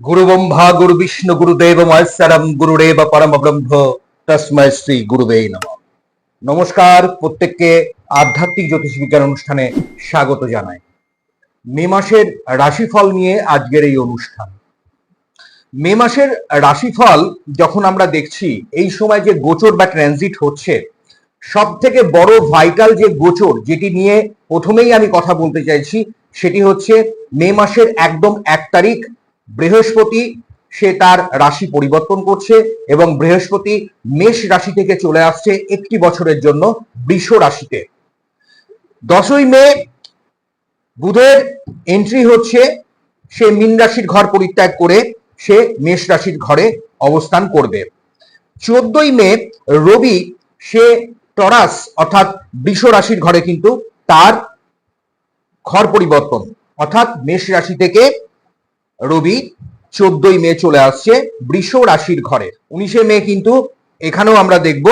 গুরু ব্রহ্মা গুরু বিষ্ণু গুরুদেব মহেশ্বরম গুরুদেব পরম ব্রহ্ম তসময় শ্রী গুরুদেব নম নমস্কার প্রত্যেককে আধ্যাত্মিক জ্যোতিষ বিজ্ঞান অনুষ্ঠানে স্বাগত জানাই। মে মাসের রাশিফল নিয়ে আজকের এই অনুষ্ঠান। মে মাসের রাশিফল যখন আমরা দেখছি, এই সময় যে গোচর বা ট্রানজিট হচ্ছে সব থেকে বড় ভাইটাল যে গোচর, যেটি নিয়ে প্রথমেই আমি কথা বলতে চাইছি, সেটি হচ্ছে মে মাসের একদম এক তারিখ বৃহস্পতি সে তার রাশি পরিবর্তন করছে এবং বৃহস্পতি মেষ রাশি থেকে চলে আসছে একটি বছরের জন্য বৃষ রাশিতে। দশই মে বুধের এন্ট্রি হচ্ছে, সে মীন রাশির ঘর পরিত্যাগ করে সে মেষ রাশির ঘরে অবস্থান করবে। চোদ্দই মে রবি সে টরাস অর্থাৎ বৃষ রাশির ঘরে কিন্তু তার ঘর পরিবর্তন অর্থাৎ মেষ রাশি থেকে রবি চোদ্দই মে চলে আসছে বৃষ রাশির ঘরে। উনিশে মে কিন্তু এখানেও আমরা দেখব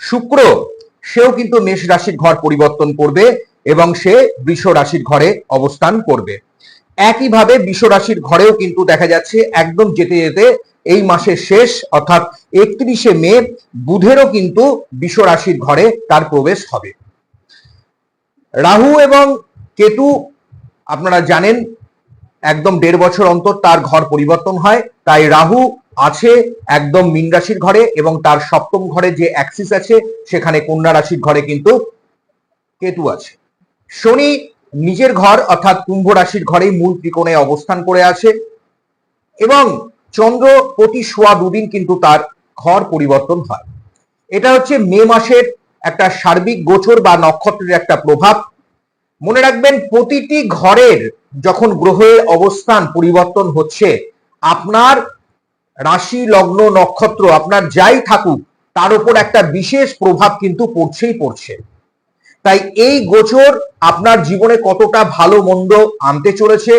শুক্র, সেও কিন্তু মেষ রাশির ঘর পরিবর্তন করবে এবং সে বৃষ রাশির ঘরে অবস্থান করবে। একইভাবে বৃষ রাশির ঘরেও কিন্তু দেখা যাচ্ছে একদম যেতে যেতে এই মাসের শেষ অর্থাৎ একত্রিশে মে বুধেরও কিন্তু বৃষ রাশির ঘরে তার প্রবেশ হবে। রাহু এবং কেতু আপনারা জানেন একদম দেড় বছর অন্তর তার ঘর পরিবর্তন হয়। তাই রাহু আছে একদম মীন রাশির ঘরে এবং তার সপ্তম ঘরে যে অ্যাক্সিস আছে, সেখানে কন্যা রাশির ঘরে কিন্তু কেতু আছে। শনি নিজের ঘর অর্থাৎ কুম্ভ রাশির ঘরেই মূল ত্রিকোণে অবস্থান করে আছে এবং চন্দ্র প্রতি সোয়া দুদিন কিন্তু তার ঘর পরিবর্তন হয়। এটা হচ্ছে মে মাসের একটা সার্বিক গোচর বা নক্ষত্রের একটা প্রভাব। মনে রাখবেন প্রতিটি ঘরের যখন গ্রহের অবস্থান পরিবর্তন হচ্ছে, আপনার রাশি, লগ্ন, নক্ষত্র, আপনার যাই থাকুক, তার উপর একটা বিশেষ প্রভাব কিন্তু পড়ছেই পড়ছে। তাই এই গোচর আপনার জীবনে কতটা ভালো মন্দ আনতে চলেছে,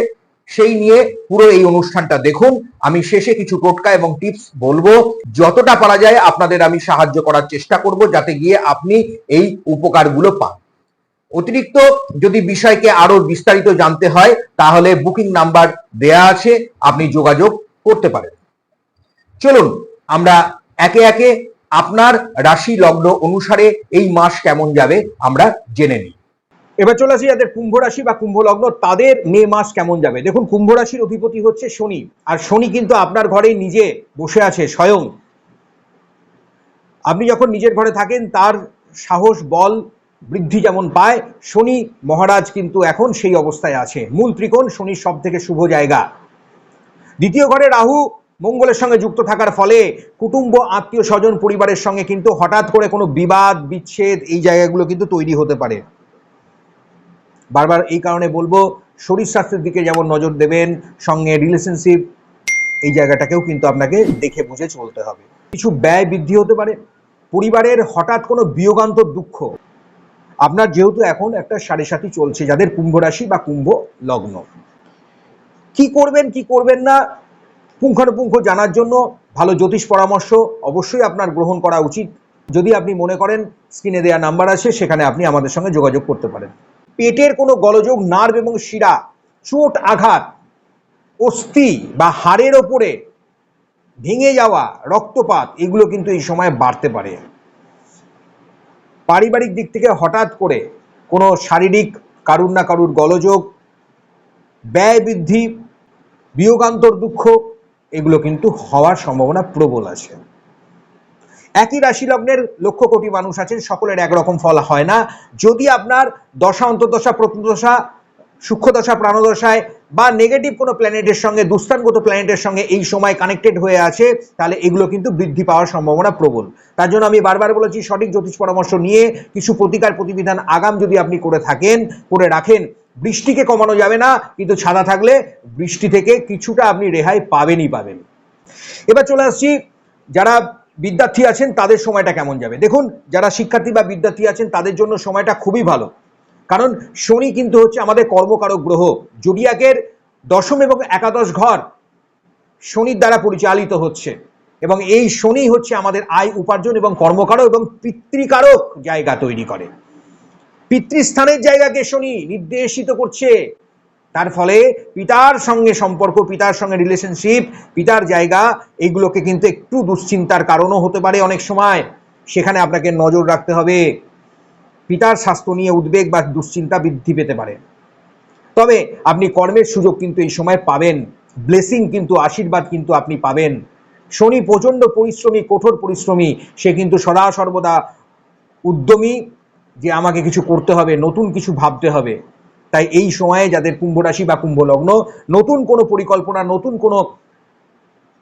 সেই নিয়ে পুরো এই অনুষ্ঠানটা দেখুন। আমি শেষে কিছু টোটকা এবং টিপস বলব। যতটা পারা যায় আপনাদের আমি সাহায্য করার চেষ্টা করব, যাতে গিয়ে আপনি এই উপকারগুলো পান। অতিরিক্ত যদি বিষয়কে আরও বিস্তারিত জানতে হয়, তাহলে বুকিং নাম্বার দেয়া আছে, আপনি যোগাযোগ করতে পারেন। চলুন, আমরা একে একে আপনার রাশি লগ্ন অনুসারে এই মাস কেমন যাবে আমরা জেনে নিই। এবার চলে আসি যাদের কুম্ভ রাশি বা কুম্ভ লগ্ন, তাদের মে মাস কেমন যাবে? দেখুন, কুম্ভ রাশির অধিপতি হচ্ছে শনি, আর শনি কিন্তু আপনার ঘরে নিজে বসে আছে স্বয়ং। আপনি যখন নিজের ঘরে থাকেন, তার সাহস, বল বৃদ্ধি যেমন পায়, শনি মহারাজ কিন্তু এখন সেই অবস্থায় আছে। মূল ত্রিকোণ শনির সব থেকে শুভ জায়গা। দ্বিতীয় ঘরে রাহু মঙ্গলের সঙ্গে যুক্ত থাকার ফলে কুটুম্ব, আত্মীয় স্বজন, পরিবারের সঙ্গে কিন্তু হঠাৎ করে কোনো বিবাদ, বিচ্ছেদ এই জায়গাগুলো কিন্তু তৈরি হতে পারে। বারবার এই কারণে বলব, শরীর স্বাস্থ্যের দিকে যেমন নজর দেবেন, সঙ্গে রিলেশনশিপ এই জায়গাটাকেও কিন্তু আপনাকে দেখে বুঝে চলতে হবে। কিছু ব্যয় বৃদ্ধি হতে পারে। পরিবারের হঠাৎ কোনো বিয়োগান্তর দুঃখ আপনার যেহেতু এখন একটা সাড়ে সাথী চলছে যাদের কুম্ভ রাশি বা কুম্ভ লগ্ন। কি করবেন কি করবেন না, পুঙ্খানুপুঙ্খ জানার জন্য ভালো জ্যোতিষ পরামর্শ অবশ্যই আপনার গ্রহণ করা উচিত। যদি আপনি মনে করেন স্ক্রিনে দেওয়া নাম্বার আছে, সেখানে আপনি আমাদের সঙ্গে যোগাযোগ করতে পারেন। পেটের কোনো গলযোগ, নার্ভ এবং শিরা, চোট, আঘাত, অস্থি বা হাড়ের ওপরে ভেঙে যাওয়া, রক্তপাত, এগুলো কিন্তু এই সময় বাড়তে পারে। পারিবারিক দিক থেকে হঠাৎ করে কোনো শারীরিক কারুর না কারুর গলযোগ, ব্যয় বৃদ্ধি, বিয়োগান্তর দুঃখ, এগুলো কিন্তু হওয়ার সম্ভাবনা প্রবল আছে। একই রাশি লগ্নের লক্ষ কোটি মানুষ আছেন, সকলের একরকম ফল হয় না। যদি আপনার দশা, অন্তর্দশা প্রত্যদশা সূক্ষ্মদশা, প্রাণদশায় বা নেগেটিভ কোনো প্ল্যানেটের সঙ্গে, দুস্থানগত প্ল্যানেটের সঙ্গে এই সময় কানেক্টেড হয়ে আছে, তাহলে এগুলো কিন্তু বৃদ্ধি পাওয়ার সম্ভাবনা প্রবল। তার জন্য আমি বারবার বলেছি, সঠিক জ্যোতিষ পরামর্শ নিয়ে কিছু প্রতিকার প্রতিবিধান আগাম যদি আপনি করে থাকেন, করে রাখেন, বৃষ্টিকে কমানো যাবে না, কিন্তু ছাদা থাকলে বৃষ্টি থেকে কিছুটা আপনি রেহাই পাবেনই পাবেন। এবার চলে আসছি, যারা বিদ্যার্থী আছেন তাদের সময়টা কেমন যাবে? দেখুন, যারা শিক্ষার্থী বা বিদ্যার্থী আছেন তাদের জন্য সময়টা খুবই ভালো। কারণ শনি কিন্তু হচ্ছে আমাদের কর্মকারক গ্রহ। জুডিয়াকের দশম এবং একাদশ ঘর শনির দ্বারা পরিচালিত হচ্ছে এবং এই শনি হচ্ছে আমাদের আয় উপার্জন এবং কর্মকারক এবং পিতৃকারক জায়গা তৈরি করে। পিতৃস্থানের জায়গাকে শনি নির্দেশিত করছে। তার ফলে পিতার সঙ্গে সম্পর্ক, পিতার সঙ্গে রিলেশনশিপ পিতার জায়গা এইগুলোকে কিন্তু একটু দুশ্চিন্তার কারণও হতে পারে অনেক সময়। সেখানে আপনাকে নজর রাখতে হবে। পিতার স্বাস্থ্য নিয়ে উদ্বেগ বা দুশ্চিন্তা বৃদ্ধি পেতে পারে। তবে আপনি কর্মের সুযোগ কিন্তু এই সময় পাবেন। ব্লেসিং কিন্তু, আশীর্বাদ কিন্তু আপনি পাবেন। শনি প্রচণ্ড পরিশ্রমী, কঠোর পরিশ্রমী, সে কিন্তু সদা সর্বদা উদ্যমী যে আমাকে কিছু করতে হবে, নতুন কিছু ভাবতে হবে। তাই এই সময়ে যাদের কুম্ভ রাশি বা কুম্ভ লগ্ন, নতুন কোনো পরিকল্পনা, নতুন কোনো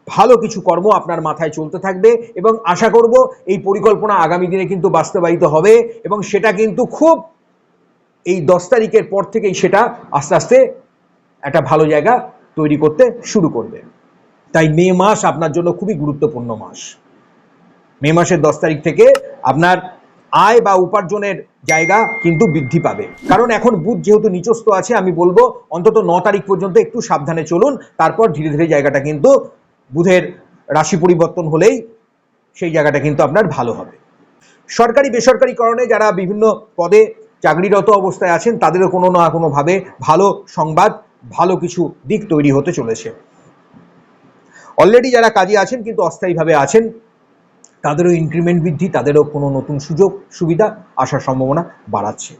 ভালো কিছু কর্ম আপনার মাথায় চলতে থাকবে এবং আশা করব এই পরিকল্পনা আগামী দিনে কিন্তু বাস্তবায়িত হবে এবং সেটা কিন্তু খুব এই দশ তারিখের পর থেকেই সেটা আস্তে আস্তে একটা ভালো জায়গা তৈরি করতে শুরু করবে। তাই মে মাস আপনার জন্য খুবই গুরুত্বপূর্ণ মাস। মে মাসের দশ তারিখ থেকে আপনার আয় বা উপার্জনের জায়গা কিন্তু বৃদ্ধি পাবে। কারণ এখন বুধ যেহেতু নিচস্থ আছে, আমি বলব অন্তত ন তারিখ পর্যন্ত একটু সাবধানে চলুন, তারপর ধীরে ধীরে জায়গাটা কিন্তু বুধের রাশি পরিবর্তন হলেই সেই জায়গাটা কিন্তু আপনার ভালো হবে। সরকারি বেসরকারি কারণে যারা বিভিন্ন পদে চাকরিরত অবস্থায় আছেন, তাদেরও কোনো না কোনোভাবে ভালো সংবাদ, ভালো কিছু দিক তৈরি হতে চলেছে। অলরেডি যারা কাজে আছেন, কিন্তু অস্থায়ীভাবে আছেন, তাদেরও ইনক্রিমেন্ট বৃদ্ধি, তাদেরও কোনো নতুন সুযোগ, সুবিধা আসার সম্ভাবনা বাড়াচ্ছে।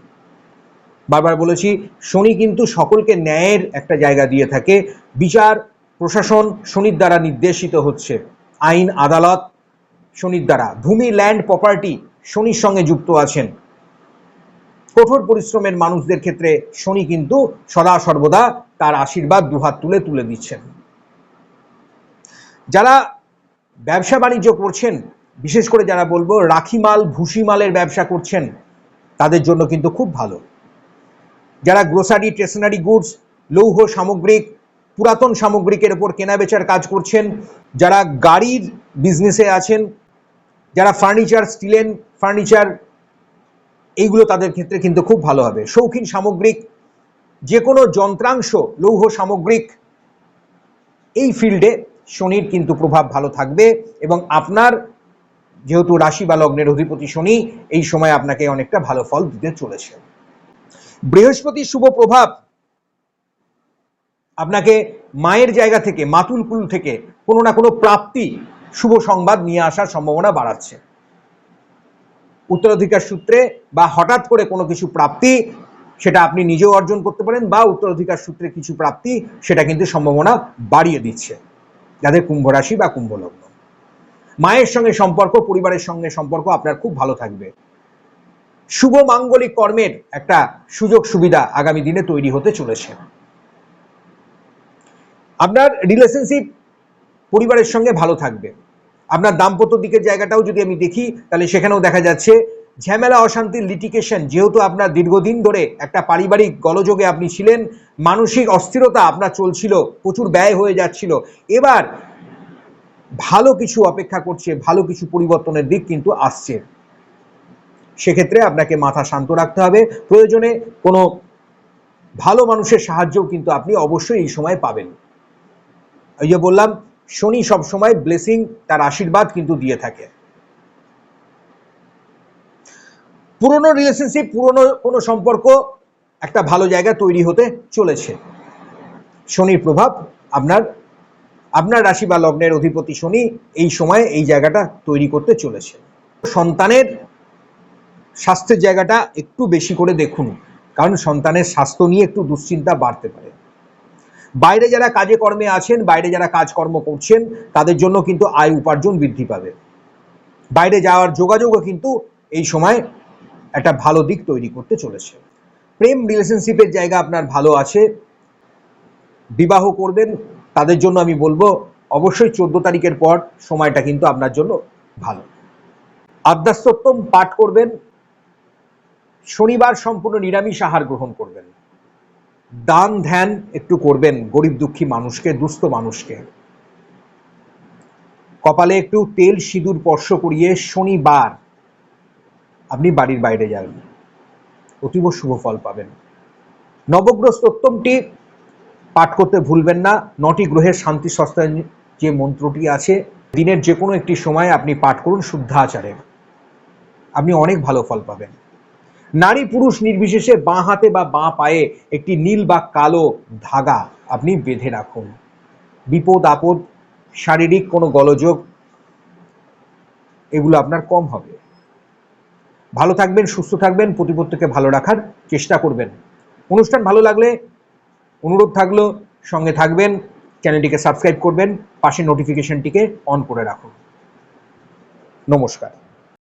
বারবার বলেছি, শনি কিন্তু সকলকে ন্যায়ের একটা জায়গা দিয়ে থাকে, বিচার প্রশাসন শনির দ্বারা নির্দেশিত হচ্ছে। আইন, আদালত শনির দ্বারা। ভূমি, ল্যান্ড, প্রপার্টি শনির সঙ্গে যুক্ত আছেন। কঠোর পরিশ্রমের মানুষদের ক্ষেত্রে শনি কিন্তু সদা সর্বদা তার আশীর্বাদ দুহাত তুলে তুলে দিচ্ছেন। যারা ব্যবসা বাণিজ্য করছেন, বিশেষ করে যারা বলব রাখি মাল, ভুসি মালের ব্যবসা করছেন, তাদের জন্য কিন্তু খুব ভালো। যারা গ্রোসারি স্টেশনারি গুডস লৌহ, সামগ্রিক পুরাতন সামগ্রিকের ওপর কেনাবেচার কাজ করছেন। যারা গাড়ির বিজনেসে আছেন, যারা ফার্নিচার স্টিলেন ফার্নিচার এইগুলো তাদের ক্ষেত্রে কিন্তু খুব ভালো হবে। শৌখিন সামগ্রিক যে কোনো যন্ত্রাংশ, লৌহ সামগ্রিক, এই ফিল্ডে শনির কিন্তু প্রভাব ভালো থাকবে এবং আপনার যেহেতু রাশি বা লগ্নের অধিপতি শনি, এই সময় আপনাকে অনেকটা ভালো ফল দিতে চলেছে। বৃহস্পতির শুভ প্রভাব আপনাকে মায়ের জায়গা থেকে, মাতুল কুল থেকে কোনো না কোনো প্রাপ্তি, শুভ সংবাদ নিয়ে আসার সম্ভাবনা বাড়াচ্ছে। উত্তরাধিকার সূত্রে বা হঠাৎ করে কোনো কিছু প্রাপ্তি, সেটা আপনি নিজেও অর্জন করতে পারেন বা উত্তরাধিকার সূত্রে কিছু প্রাপ্তি, সেটা কিন্তু সম্ভাবনা বাড়িয়ে দিচ্ছে, যাদের কুম্ভ রাশি বা কুম্ভ লগ্ন। মায়ের সঙ্গে সম্পর্ক, পরিবারের সঙ্গে সম্পর্ক আপনার খুব ভালো থাকবে। শুভ মাঙ্গলিক কর্মের একটা সুযোগ সুবিধা আগামী দিনে তৈরি হতে চলেছে। আপনার রিলেশনশিপ পরিবারের সঙ্গে ভালো থাকবে। আপনার দাম্পত্য দিকের জায়গাটাও যদি আমি দেখি, তাহলে সেখানেও দেখা যাচ্ছে ঝামেলা, অশান্তির লিটিকেশন যেহেতু আপনার দীর্ঘদিন ধরে একটা পারিবারিক গলযোগে আপনি ছিলেন, মানসিক অস্থিরতা আপনার চলছিল, প্রচুর ব্যয় হয়ে যাচ্ছিল। এবার ভালো কিছু অপেক্ষা করছে, ভালো কিছু পরিবর্তনের দিক কিন্তু আসছে। সেক্ষেত্রে আপনাকে মাথা শান্ত রাখতে হবে। প্রয়োজনে কোনো ভালো মানুষের সাহায্যও কিন্তু আপনি অবশ্যই এই সময় পাবেন। ওই যে বললাম, শনি সব সময় ব্লেসিং তার আশীর্বাদ কিন্তু দিয়ে থাকে। পুরনো রিলেশনশিপ পুরনো কোনো সম্পর্ক একটা ভালো জায়গা তৈরি হতে চলেছে। শনির প্রভাব, আপনার আপনার রাশি বা লগ্নের অধিপতি শনি এই সময় এই জায়গাটা তৈরি করতে চলেছে। সন্তানের স্বাস্থ্যের জায়গাটা একটু বেশি করে দেখুন, কারণ সন্তানের স্বাস্থ্য নিয়ে একটু দুশ্চিন্তা বাড়তে পারে। বাইরে যারা কাজে কর্মে আছেন, বাইরে যারা কাজকর্ম করছেন, তাদের জন্য কিন্তু আয় উপার্জন বৃদ্ধি পাবে। বাইরে যাওয়ার যোগাযোগও কিন্তু এই সময় একটা ভালো দিক তৈরি করতে চলেছে। প্রেম রিলেশনশিপের জায়গা আপনার ভালো আছে, বিবাহ করবেন, তাদের জন্য আমি বলব, অবশ্যই চোদ্দ তারিখের পর সময়টা কিন্তু আপনার জন্য ভালো। আদ্যাস্তোত্তম পাঠ করবেন, শনিবার সম্পূর্ণ নিরামিষ আহার গ্রহণ করবেন। দান ধ্যান একটু করবেন গরিব দুঃখী মানুষকে, দুস্থ মানুষকে। কপালে একটু তেল সিঁদুর স্পর্শ করিয়ে শনিবার আপনি বাড়ির বাইরে যান। অতীব শুভ ফল পাবেন। নবগ্রহ স্তোত্তমটি পাঠ করতে ভুলবেন না। নটি গ্রহের শান্তি সস্তায় যে মন্ত্রটি আছে, দিনের যে কোনো একটি সময় আপনি পাঠ করুন শুদ্ধাচারে। আপনি অনেক ভালো ফল পাবেন। নারী পুরুষ নির্বিশেষে বাঁ হাতে বা বাঁ পায়ে একটি নীল বা কালো ধাগা আপনি বেঁধে রাখুন। বিপদ আপদ, শারীরিক কোনো গলযোগ, এগুলো আপনার কম হবে। ভালো থাকবেন, সুস্থ থাকবেন, প্রতিপত্তকে ভালো রাখার চেষ্টা করবেন। অনুষ্ঠান ভালো লাগলে অনুরোধ থাকল, সঙ্গে থাকবেন, চ্যানেলটিকে সাবস্ক্রাইব করবেন পাশে নোটিফিকেশনটিকে অন করে রাখুন। নমস্কার।